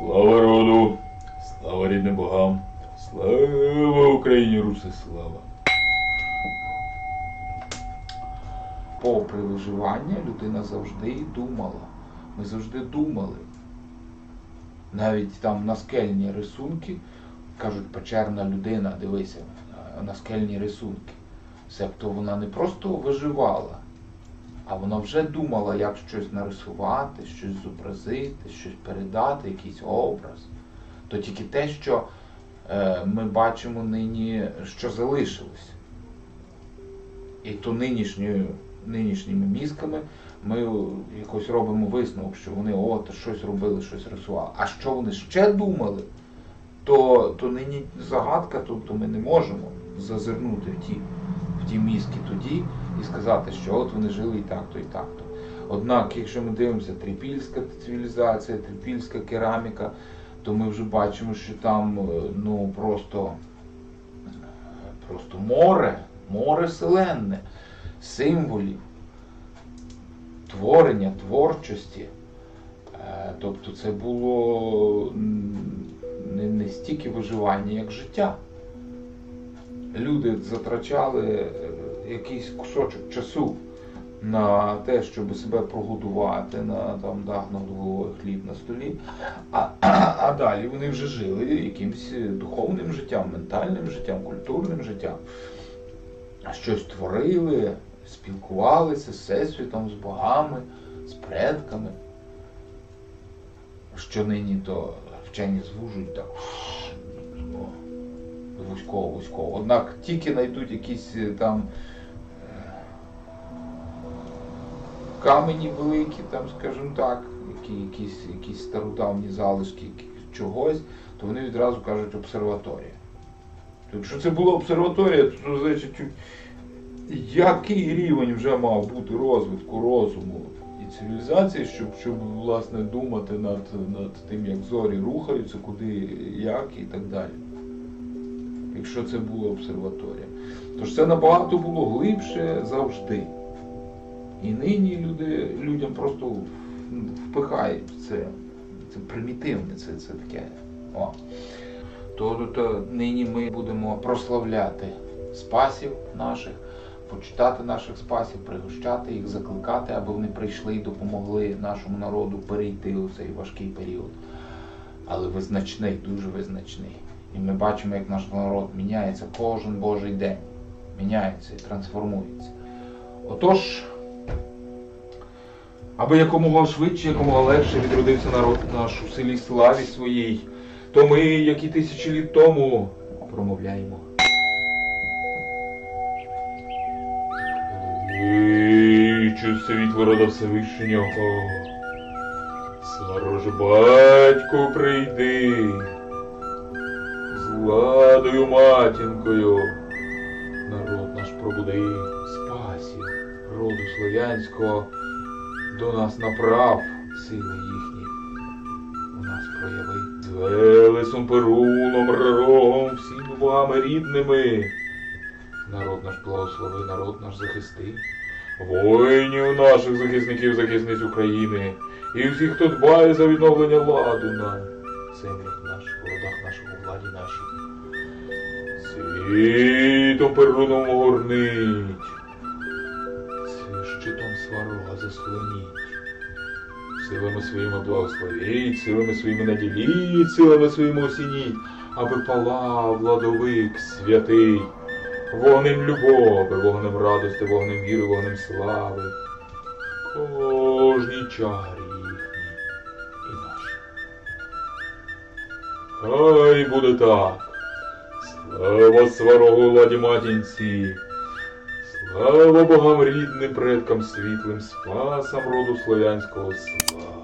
Слава роду, слава рідним богам, слава Україні, Руси, слава. Попри виживання, людина завжди думала. Ми завжди думали. Навіть там наскельні рисунки, кажуть, печерна людина, дивися, наскельні рисунки. Себто вона не просто виживала, а вона вже думала, як щось нарисувати, щось зобразити, щось передати, якийсь образ. То тільки те, що е, ми бачимо нині, що залишилось. І то нинішньою, нинішніми мізками ми якось робимо висновок, що вони от щось робили, щось рисували. А що вони ще думали, то, то нині загадка, тобто ми не можемо зазирнути в ті, в ті мізки тоді і сказати, що от вони жили і так-то, і так-то. Однак, якщо ми дивимося трипільська цивілізація, трипільська кераміка, то ми вже бачимо, що там е, ну просто, е, просто море, море вселенне, символів, творення, творчості. Е, Тобто це було не стільки виживання, як життя. Люди затрачали е, якийсь кусочок часу на те, щоб себе прогодувати, на там дах над головою, хліб на столі. А, а далі вони вже жили якимось духовним життям, ментальним життям, культурним життям. Щось творили, спілкувалися з всесвітом, з богами, з предками. Що нині то вчені звужують так о, вузько, вузько. Однак тільки знайдуть якісь е, там е, камені великі, там, скажімо так, які, якісь, якісь стародавні залишки чогось, то вони відразу кажуть обсерваторія. То Якщо це була обсерваторія, то, то значить, який рівень вже мав бути розвитку розуму і цивілізації, щоб, щоб власне думати над, над тим, як зорі рухаються, куди, як і так далі. Якщо це була обсерваторія. Тож це набагато було глибше завжди. І нині люди, людям просто впихають це. Це примітивне, це, це таке. О. То, то, то нині ми будемо прославляти спасів наших, почитати наших спасів, пригощати їх, закликати, аби вони прийшли і допомогли нашому народу перейти у цей важкий період. Але визначний, дуже визначний. І ми бачимо, як наш народ міняється кожен Божий день. Міняється і трансформується. Отож, аби якомога швидше, якомога легше відродився народ наш у селі славі своїй, то ми, як і тисячі літ тому, промовляємо. Вичу світло рода Всевишнього. Свароже батько прийди, владою матінкою. Народ наш пробуди, спасів, роду слов'янського, до нас направ сили їхні. У нас прояви. З Велесом, Перуном, Рогом, всіми богами рідними. Народ наш благослови, народ наш захисти. Воїнів наших захисників, захисниць України і всіх, хто дбає за відновлення ладу на землях наших, родах наших, у владі нашій. Світом перуном огорнить, щитом сварога заслоніть. Силами своїми благословіть, силами своїми наділіть, силами своїми осініть, аби палав владовик святий. Вогнем любові, вогнем радості, вогнем віри, вогнем слави. Кожній чарі Хай буде так. Слава сварогу ладі матінці. Слава богам рідним предкам світлим, спасам роду слов'янського слава.